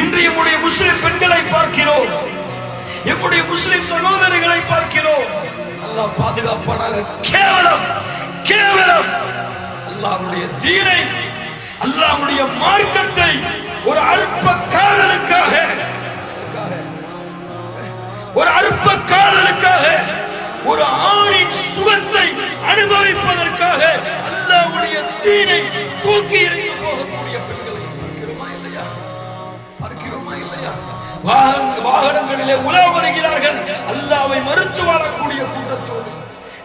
இன்று எம்முடைய முஸ்லிம் பெண்களை பார்க்கிறோம். எம்முடைய முஸ்லிம் சகோதரிகளை பார்க்கிறோம். அல்லாஹ் பாதுகாப்பானாக கேவலம் கேவலம். அல்லாஹ்வுடைய தீனை அல்லாஹ்வுடைய மார்க்கத்தை ஒரு அல்ப காதலுக்காக ஒரு அல்ப காதலுக்காக ஒரு ஆணின் சுகத்தை அனுபவிப்பதற்காக அல்லாஹ்வுடைய தீனை தூக்கி பார்க்கிறோமா இல்லையா வாகனங்களிலே உலக வருகிறார்கள். அல்லாவை மறுத்து வாழக்கூடிய கூட்டத்தோடு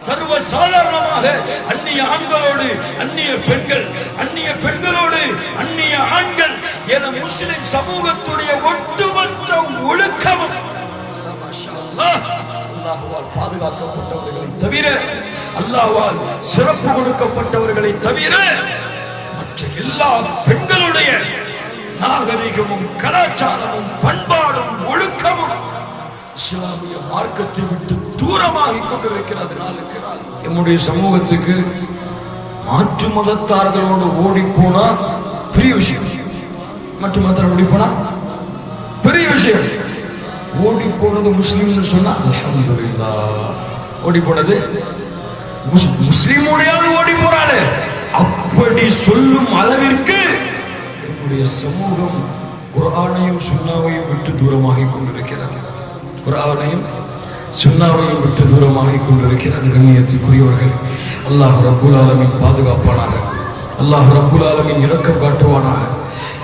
சர்வ சாதாரணமாக அந்நிய ஆண்களோடு அந்நிய பெண்கள் அந்நிய பெண்களோடு அந்நிய ஆண்கள் என முஸ்லிம் சமூகத்துடைய ஒட்டுமொத்த ஒழுக்கம் அல்லாஹுவால் பாதுகாக்கப்பட்டவர்களை தவிர அல்லாஹுவால் சிறப்பு கொடுக்கப்பட்டவர்களை தவிர மற்ற எல்லா பெண்களுடைய நாகரிகமும் கலாச்சாரமும் பண்பாடும் ஒழுக்கமும் இஸ்லாமிய மார்க்கத்தை விட்டு தூரமாகிக் கொண்டிருக்கிறது நாளுக்கு நாள் நம்முடைய சமூகத்துக்கு மாற்று மதத்தார்களோடு ஓடி போனா பெரிய விஷயம். மற்ற மதத்தார் ஓடி போனா பெரிய விஷயம். ஓடி போனது முஸ்லிம்னு சொன்னா அல்ஹம்துலில்லாஹ். ஓடி போனது முஸ்- ஓடி போறாரு. அப்படி சொல்லும் அளவிற்கு நம்முடைய சமூகம் குரானையும் சுண்ணாவையும் விட்டு தூரமாகிக் கொண்டிருக்கிறது குரானையும் சுண்ணாவையும் விட்டு தூரமாகிக் கொண்டிருக்கிறது கண்ணியத்துக்குரியவர்கள் அல்லாஹ் ரப்புல் ஆலமின் பாதுகாப்பானாக அல்லாஹ் ரப்புல் ஆலமின் இறக்கம் காட்டுவானாக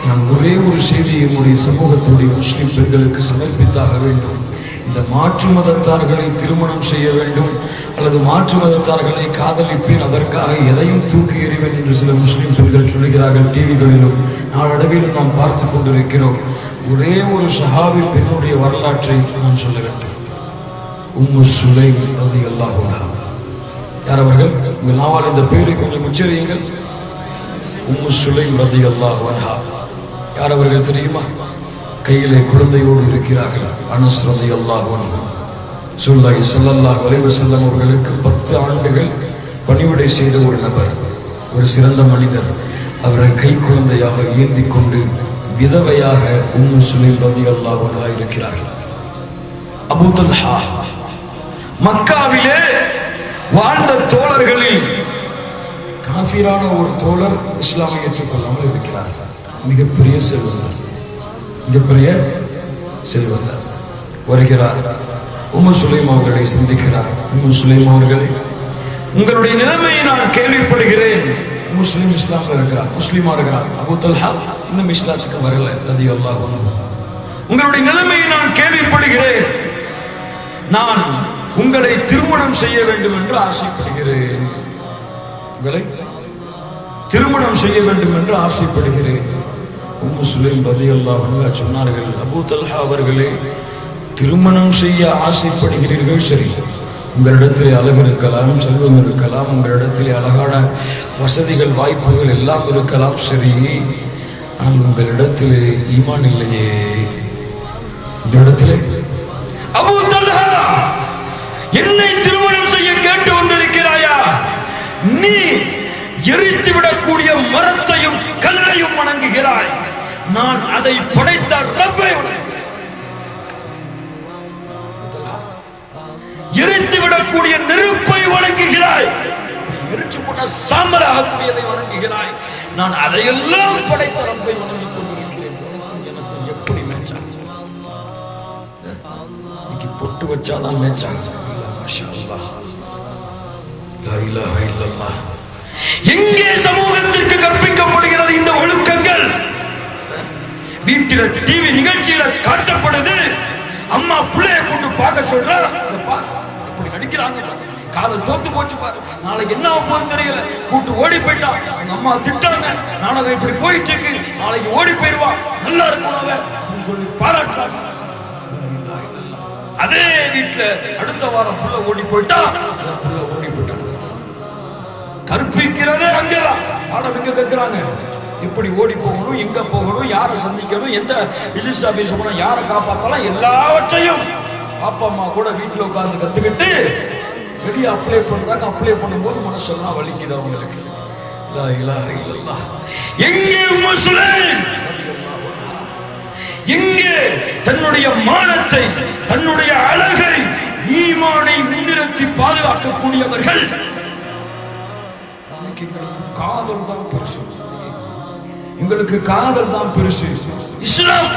நான் ஒரே ஒரு செய்தியை என்னுடைய சமூகத்துடைய முஸ்லீம் பெண்களுக்கு சமர்ப்பித்தாக வேண்டும் இந்த மாற்று மதத்தார்களை திருமணம் செய்ய வேண்டும் அல்லது மாற்று மதத்தார்களை காதலிப்பேன் அதற்காக எதையும் தூக்கி எறிவேன் என்று சில முஸ்லீம் பெண்கள் சொல்கிறார்கள் டிவிகளிலும். நாளடைவிலும் நாம் பார்த்து கொண்டிருக்கிறோம். ஒரே ஒரு சஹாபி பெண்ணுடைய வரலாற்றை நான் சொல்ல வேண்டும். உம்மு சுலை அது அல்லாஹுலா யார் அவர்கள்? உங்கள் நாவால் இந்த பேரை கொஞ்சம் உச்சரியுங்கள். உம்மு சுலை ரதி அல்லாஹ் வன்ஹா யார் அவர்கள் தெரியுமா? கையிலே குழந்தையோடு இருக்கிறார்கள்? அனஸ் அல்லாஹ் வன்ஹா சுல்லாய் ஸல்லல்லாஹு செல்லம் அவர்களுக்கு பத்து ஆண்டுகள் பணிவிடை செய்த ஒரு நபர் ஒரு சிறந்த மனிதர். அவரை கை குழந்தையாக ஏந்தி கொண்டு விதவையாக உம்மு சுலைம் ரவி அல்லாஹ் இருக்கிறார்கள். அபூ மக்காவிலே வாழ்ந்த தோழர்களில் காஃபிரான ஒரு தோழர் இஸ்லாமை ஏற்றுக்கொள்ளாமல் இருக்கிறார். மிகப்பெரிய செல்வந்தர். மிகப்பெரிய செல்வந்தர் வருகிறார். உம்மு சுலைம் அவர்களை சந்திக்கிறார். உம்மு சுலைம் அவர்களே உங்களுடைய நிலைமையை நான் கேள்விப்படுகிறேன். முஸ்லீம் இஸ்லாம்ல இருக்கிறார் முஸ்லீமா இருக்கிறார். அபு தல்ஹா இன்னும் இஸ்லாத்துக்கு வரல ரதி அல்லாஹ் உங்களுடைய நிலைமையை நான் கேள்விப்படுகிறேன். நான் உங்களை திருமணம் செய்ய வேண்டும் என்று ஆசைப்படுகிறேன். உங்களை திருமணம் செய்ய வேண்டும் என்று ஆசைப்படுகிறேன். முஸ்லிம் சுலைம் ரலியல்லாஹு சொன்னார்கள் அபு தல்ஹா அவர்களே திருமணம் செய்ய ஆசைப்படுகிறீர்கள் சரி. உங்களிடத்திலே அழகு இருக்கலாம் செல்வம் இருக்கலாம் உங்களிடத்திலே அழகான வசதிகள் வாய்ப்புகள் எல்லாம் இருக்கலாம் சரி. ஆனால் உங்களிடத்திலே ஈமான் இல்லையே. உங்களிடத்திலே? இடத்திலே என்னை திருமணம் செய்ய கேட்டு வந்திருக்கிறாயா? நீ எரித்து விடக்கூடிய மரத்தையும் கல்லையும் வணங்குகிறாய் நான் அதை படைத்த ரப்பை வணங்குகிறேன். எரித்து விடக்கூடிய நெருப்பை வணங்குகிறாய் எரிச்சு போட்ட சாம்பலாகக்கூடியதை வணங்குகிறாய் நான் அதையெல்லாம் படைத்த ரப்பை வணங்கிக் கொண்டிருக்கிறேன் எனக்கு எப்படி மேட்சாச்சு இன்னைக்கு பொட்டு வச்சாதான் மேய்ச்சாங்க மாஷா அல்லாஹ். லா இலாஹ இல்லல்லாஹ். எங்கே சமூகத்திற்கு கற்பிக்கப்படுகிறது இந்த ஒழுக்கங்கள்? வீட்டில டிவி நிகழ்ச்சியில காட்டப்படுது. அம்மா பிள்ளைய கூட்டு பார்க்க சொல்ற அப்படி நடிக்கிறாங்க. காதல் தோத்து போச்சு பாரு நாளைக்கு என்ன போகுது தெரியல. கூட்டு ஓடி போயிட்டான் அவங்க அம்மா திட்டாங்க நானும் இப்படி போயிட்டு இருக்கு. நாளைக்கு ஓடி போயிருவா. நல்லா இருக்கும் அப்படின்னு சொல்லி பாராட்டுறாங்க. அதே வீட்டுல அடுத்த வாரம் புள்ள ஓடி போயிட்டா அந்த புள்ள ஓடி போயிட்டான் கற்பிக்கிறதே அங்கதான். பாடம் இங்க கத்துறாங்க எப்படி ஓடி போகணும் எங்க போகணும் யாரை சந்திக்கணும் எந்த ரிஜிஸ்டர் ஆபீஸ் போகணும் யாரை காப்பாத்தலாம் எல்லாவற்றையும் அப்பா அம்மா கூட வீட்டுல உட்கார்ந்து கத்துக்கிட்டு வெளியே அப்ளை பண்றாங்க. அப்ளை பண்ணும்போது மனசெல்லாம் வலிக்குது அவங்களுக்கு. எங்கே எங்கே தன்னுடைய மானத்தை தன்னுடைய அழகை ஈமானை முன்னிறுத்தி பாதுகாக்கக்கூடியவர்கள் இன்னைக்கு எங்களுக்கு காதல் தான் பெருசு எங்களுக்கு காதல் தான் பெருசு இஸ்லாம்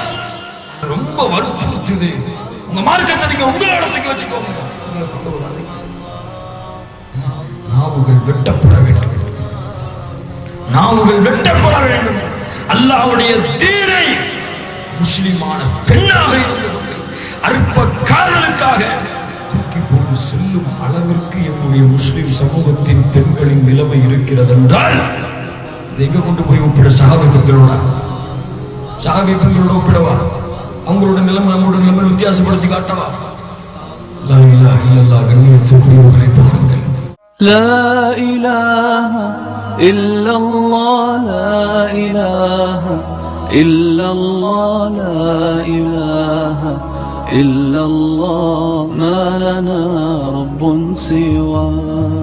ரொம்ப வற்புறுத்துது. உங்க மார்க்கத்தை நீங்க உங்க இடத்துக்கு வச்சுக்கோங்க. நாவுகள் வெட்டப்பட வேண்டும். நாவுகள் வெட்டப்பட வேண்டும். அல்லாவுடைய தீனை முஸ்லிமான பெண்ணாக இருந்து அற்ப காதல் அளவிற்கு என்னுடைய முஸ்லிம் சமூகத்தின் பெண்களின் நிலைமை இருக்கிறது என்றால் இதை எங்க கொண்டு போய் ஒப்பிட சகாபி பெண்களோட சகாபி பெண்களோட ஒப்பிடவா அவங்களோட நிலைமை நம்மளோட நிலைமை வித்தியாசப்படுத்தி காட்டவா லா இலாஹ இல்லல்லாஹ் கண்ணியத்திற்குரியவர்களை பாருங்கள் لا إله إلا الله لا إله إلا الله لا إله إلا الله ما لنا رب سواه.